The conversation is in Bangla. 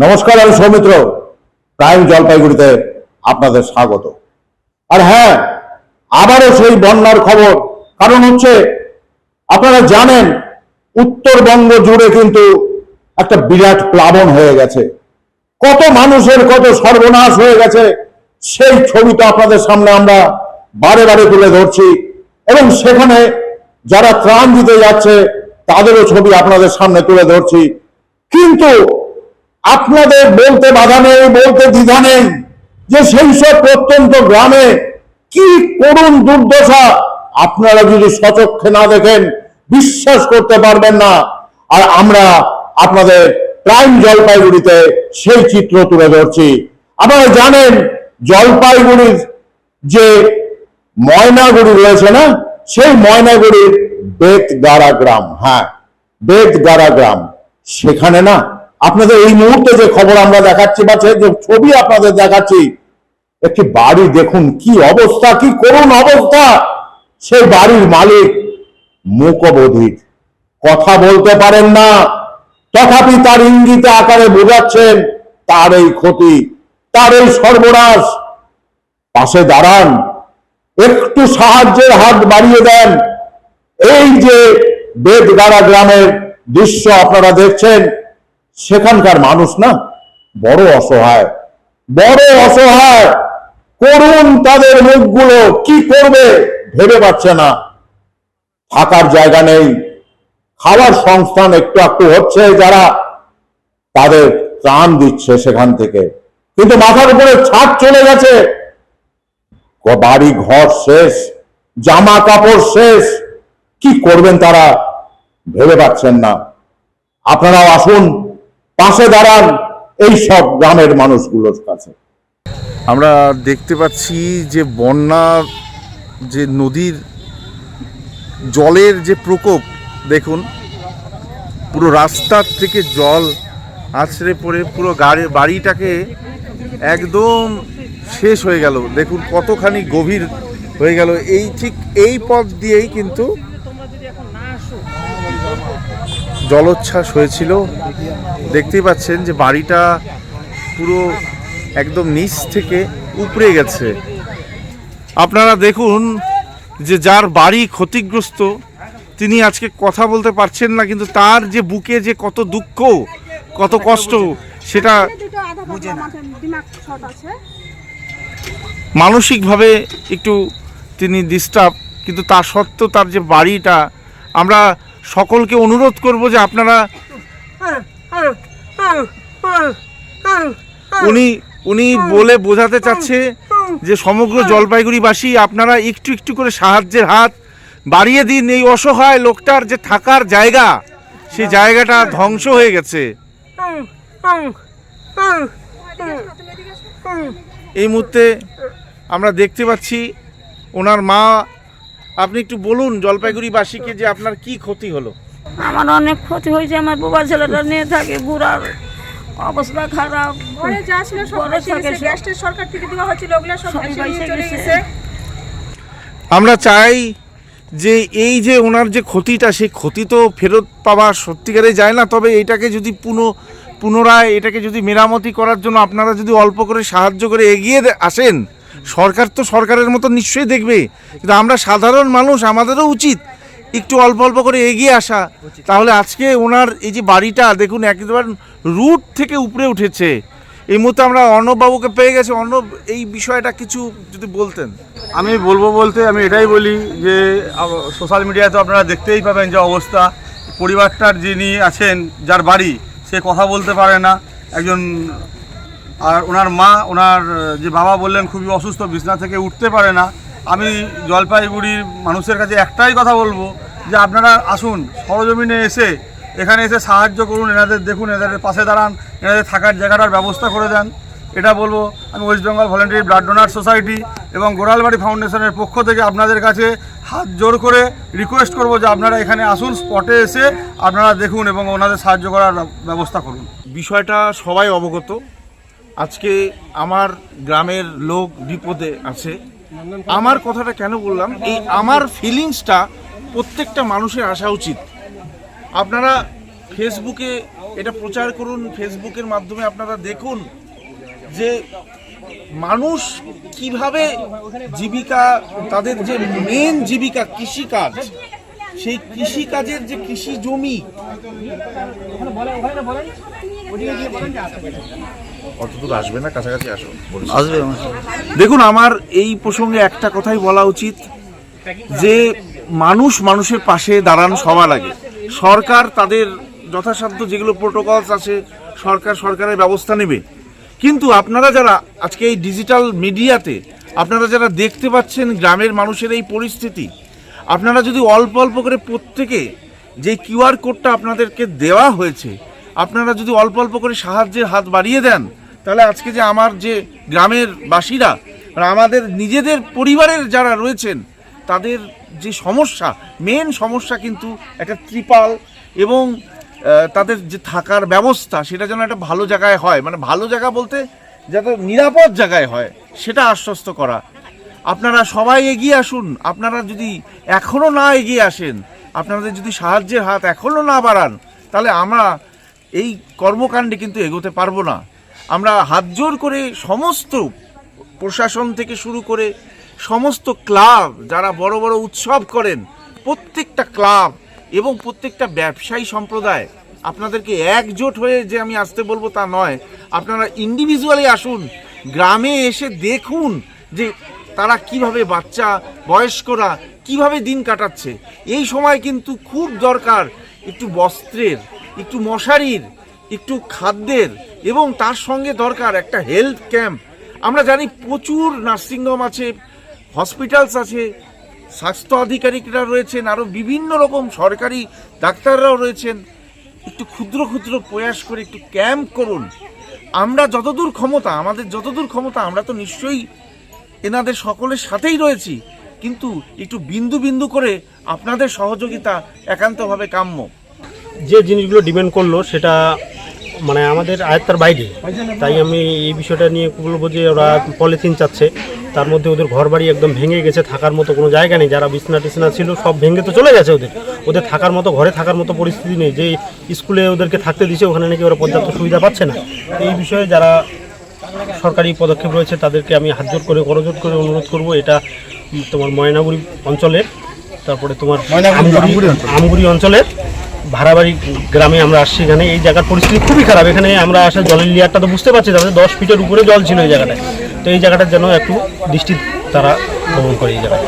নমস্কার আমি সৌমিত্র। প্রাইম জলপাইগুড়িতে আপনাদের স্বাগত। আর হ্যাঁ আবারও সেই বন্যার খবর। কারণ হচ্ছে, আপনারা জানেন, উত্তরবঙ্গ জুড়ে কিন্তু একটা বিরাট প্লাবন হয়ে গেছে। কত মানুষের কত সর্বনাশ হয়ে গেছে, সেই ছবিটা আপনাদের সামনে আমরা বারে বারে তুলে ধরছি। এবং সেখানে যারা ত্রাণ দিতে যাচ্ছে, তাদেরও ছবি আপনাদের সামনে তুলে ধরছি। কিন্তু আপনাদের বলতে বাধা নেই, বলতে দ্বিধা নেই যে সেই সব প্রত্যন্ত গ্রামে কি করুণ দুর্দশা আপনারা যদি সচক্ষে না দেখেন, বিশ্বাস করতে পারবেন না। আর আমরা আপনাদের প্রাইম জলপাইগুড়িতে সেই চিত্র তুলে ধরছি। আপনারা জানেন, জলপাইগুড়ির যে ময়নাগুড়ি রয়েছে না, সেই ময়নাগুড়ির বেতগাড়া গ্রাম হ্যাঁ বেতগাড়া গ্রাম, সেখানে না আপনাদের এই মুহূর্তে যে খবর আমরা দেখাচ্ছি বা যে ছবি আপনাদের দেখাচ্ছি, একটি বাড়ি দেখুন, কি অবস্থা, কি করুন অবস্থা। সেই বাড়ির মালিক মুকবধির কথা বলতে পারেন না। তথাপি তার ইঙ্গিতে আকারে বোঝাচ্ছেন, তার এই ক্ষতি, তার এই সর্বনাশ। পাশে দাঁড়ান, একটু সাহায্যের হাত বাড়িয়ে দেন। এই যে বেদগাড়া গ্রামের দৃশ্য আপনারা দেখছেন সেখানকার মানুষ না, বড় অসহায়। বড় অসহায়! করুন তাদের মুখগুলো, কি করবে ভেবে পাচ্ছে না। থাকার জায়গা নেই। খাবার সংস্থান একটু একটু হচ্ছে যারা তাদের ত্রাণ দিচ্ছে সেখান থেকে। কিন্তু মাথার উপরে ছাদ চলে গেছে। বাড়ি ঘর শেষ, জামা কাপড় শেষ। কি করবেন তারা ভেবে পাচ্ছেন না। আপনারাও আসুন। পাশে দাঁড়ান এই সব গ্রামের মানুষগুলোর কাছে। আমরা দেখতে পাচ্ছি যে বন্যা, যে নদীর জলের যে প্রকোপ, দেখুন, পুরো রাস্তার থেকে জল আছড়ে পড়ে, পুরো গাড়ি, বাড়িটাকে একদম শেষ হয়ে গেল। দেখুন কতখানি গভীর হয়ে গেল। এই ঠিক এই পথ দিয়েই কিন্তু জলোচ্ছ্বাস হয়েছিল। দেখতেই পাচ্ছেন যে বাড়িটা পুরো একদম নিচ থেকে উপড়ে গেছে। আপনারা দেখুন যে যার বাড়ি ক্ষতিগ্রস্ত, তিনি আজকে কথা বলতে পারছেন না, কিন্তু তার যে বুকে যে কত দুঃখ, কত কষ্ট, সেটা মানসিকভাবে একটু তিনি ডিস্টার্ব কিন্তু তা সত্ত্বেও তার যে বাড়িটা, আমরা সকলকে অনুরোধ করব যে আপনারা উনি উনি বলে বোঝাতে চাচ্ছে যে সমগ্র জলপাইগুড়িবাসী আপনারা একটু একটু করে সাহায্যের হাত বাড়িয়ে দিন। এই অসহায় লোকটার যে থাকার জায়গা সেই জায়গাটা ধ্বংস হয়ে গেছে। এই মুহূর্তে আমরা দেখতে পাচ্ছি ওনার মা আপনি একটু বলুন জলপাইগুড়িবাসীকে যে আপনার কি ক্ষতি হলো আমার অনেক ক্ষতি হয়েছে আমার বাবা ছেলেটা নিয়ে থাকে বুড়ার অবস্থা খারাপ ঘরে যা ছিল সব। গ্যাসটা সরকার থেকে দেওয়া হয়েছিল ওগুলো সব চলে। গেছে আমরা চাই যে এই যে ওনার যে ক্ষতিটা সেই ক্ষতি তো ফেরত পাওয়া সত্যিকারে যায় না তবে এটাকে যদি পুনঃ পুনরায় এটাকে যদি মেরামতি করার জন্য আপনারা যদি অল্প করে সাহায্য করে এগিয়ে আসেন সরকার তো সরকারের মতো নিশ্চয়ই দেখবে। কিন্তু আমরা সাধারণ মানুষ, আমাদেরও উচিত একটু অল্প অল্প করে এগিয়ে আসা। তাহলে আজকে ওনার এই যে বাড়িটা, দেখুন, একেবারে রুট থেকে উপরে উঠেছে। এই মুহূর্তে আমরা অর্ণববাবুকে পেয়ে গেছি। অর্ণব, এই বিষয়টা কিছু যদি বলতেন। আমি বলব বলতে, আমি এটাই বলি যে সোশ্যাল মিডিয়াতে আপনারা দেখতেই পাবেন যে অবস্থা। পরিবারটার যিনি আছেন, যার বাড়ি, সে কথা বলতে পারে না। একজন আর ওনার মা, ওনার যে বাবা বললেন, খুবই অসুস্থ, বিছনা থেকে উঠতে পারে না। আমি জলপাইগুড়ির মানুষের কাছে একটাই কথা বলব, যে আপনারা আসুন, সরজমিনে এসে, এখানে এসে সাহায্য করুন, এনাদের দেখুন, এনাদের পাশে দাঁড়ান, এনাদের থাকার জায়গাটার ব্যবস্থা করে দেন। এটা বলব, আমি west Bengal voluntary blood donor society এবং গোড়ালবাড়ি ফাউন্ডেশনের পক্ষ থেকে আপনাদের কাছে হাত জোর করে রিকোয়েস্ট করব যে আপনারা এখানে আসুন, স্পটে এসে আপনারা দেখুন এবং ওনাদের সাহায্য করার ব্যবস্থা করুন। বিষয়টা সবাই অবগত আজকে আমার গ্রামের লোক বিপদে আছে। আমার কথাটা কেন বললাম? এই আমার ফিলিংসটা প্রত্যেকটা মানুষের আসা উচিত। আপনারা ফেসবুকে এটা প্রচার করুন ফেসবুকের মাধ্যমে আপনারা দেখুন যে মানুষ কীভাবে জীবিকা, তাদের যে মেন জীবিকা কৃষিকাজ, সেই কৃষিকাজের যে কৃষি জমি অতদূর আসবে না কাছাকাছি আসো আসবে দেখুন আমার এই প্রসঙ্গে একটা কথাই বলা উচিত যে মানুষ মানুষের পাশে দাঁড়ান সবার আগে। সরকার তাদের যথাসাধ্য যেগুলো প্রোটোকলস আছে সরকার সরকারের ব্যবস্থা নেবে। কিন্তু আপনারা যারা আজকে এই ডিজিটাল মিডিয়াতে আপনারা যারা দেখতে পাচ্ছেন গ্রামের মানুষের এই পরিস্থিতি আপনারা যদি অল্প অল্প করে প্রত্যেকে যে কিউআর কোডটা আপনাদেরকে দেওয়া হয়েছে আপনারা যদি অল্প অল্প করে সাহায্যের হাত বাড়িয়ে দেন, তাহলে আজকে যে আমার যে গ্রামের বাসীরা আমাদের নিজেদের পরিবারের যারা রয়েছেন, তাদের যে সমস্যা মেন সমস্যা কিন্তু একটা ত্রিপাল এবং তাদের যে থাকার ব্যবস্থা, সেটা যেন একটা ভালো জায়গায় হয়। মানে ভালো জায়গা বলতে যাতে নিরাপদ জায়গায় হয়, সেটা আশ্বস্ত করা। আপনারা সবাই এগিয়ে আসুন। আপনারা যদি এখনও না এগিয়ে আসেন, আপনাদের যদি সাহায্যের হাত এখনও না বাড়ান, তাহলে আমরা এই কর্মকাণ্ডে কিন্তু এগোতে পারব না। আমরা হাত জোর করে সমস্ত প্রশাসন থেকে শুরু করে সমস্ত ক্লাব যারা বড় বড় উৎসব করেন, প্রত্যেকটা ক্লাব এবং প্রত্যেকটা ব্যবসায়ী সম্প্রদায়, আপনাদেরকে একজোট হয়ে যে আমি আসতে বলব তা নয়। আপনারা ইন্ডিভিজুয়ালি আসুন, গ্রামে এসে দেখুন যে তারা কীভাবে বাচ্চা, বয়স্করা কীভাবে দিন কাটাচ্ছে। এই সময় কিন্তু খুব দরকার একটু বস্ত্রের একটু মশারির, একটু খাদ্যের এবং তার সঙ্গে দরকার একটা হেলথ ক্যাম্প আমরা জানি প্রচুর নার্সিংহোম আছে হসপিটালস আছে, স্বাস্থ্য আধিকারিকরা রয়েছেন আরও বিভিন্ন রকম সরকারি ডাক্তাররাও রয়েছেন। একটু ক্ষুদ্র ক্ষুদ্র প্রয়াস করে একটু ক্যাম্প করুন। আমরা যতদূর ক্ষমতা, আমাদের যতদূর ক্ষমতা, আমরা তো নিশ্চয়ই এনাদের সকলের সাথেই রয়েছি। কিন্তু একটু বিন্দু বিন্দু করে আপনাদের সহযোগিতা একান্তভাবে কাম্য। যে জিনিসগুলো ডিমান্ড করল সেটা মানে আমাদের আয়ত্তার বাইরে। তাই আমি এই বিষয়টা নিয়ে বলব যে ওরা পলিথিন চাচ্ছে। তার মধ্যে ওদের ঘর বাড়ি একদম ভেঙে গেছে থাকার মতো কোনো জায়গা নেই। যারা বিছনা টিছনা ছিল সব ভেঙে তো চলে গেছে ওদের। ওদের থাকার মতো ঘরে থাকার মতো পরিস্থিতি নেই। যে স্কুলে ওদেরকে থাকতে দিছে ওখানে নাকি ওরা পর্যাপ্ত সুবিধা পাচ্ছে না। এই বিষয়ে যারা সরকারি পদক্ষেপ রয়েছে তাদেরকে আমি হাত জোর করে করজোট করে অনুরোধ করব। এটা তোমার ময়নাগুড়ি অঞ্চলের তারপরে তোমার আমগুড়ি অঞ্চলের। ভাড়াবাড়ি গ্রামে আমরা আসছি এখানে। এই জায়গার পরিস্থিতি খুবই খারাপ। এখানে আমরা আসা জলের লেয়ারটা তো বুঝতে পারছি তাহলে দশ ফিটের উপরে জল ছিল এই জায়গাটায়। তো এই জায়গাটার যেন একটু দৃষ্টি তারা ভ্রমণ করে এই জায়গায়।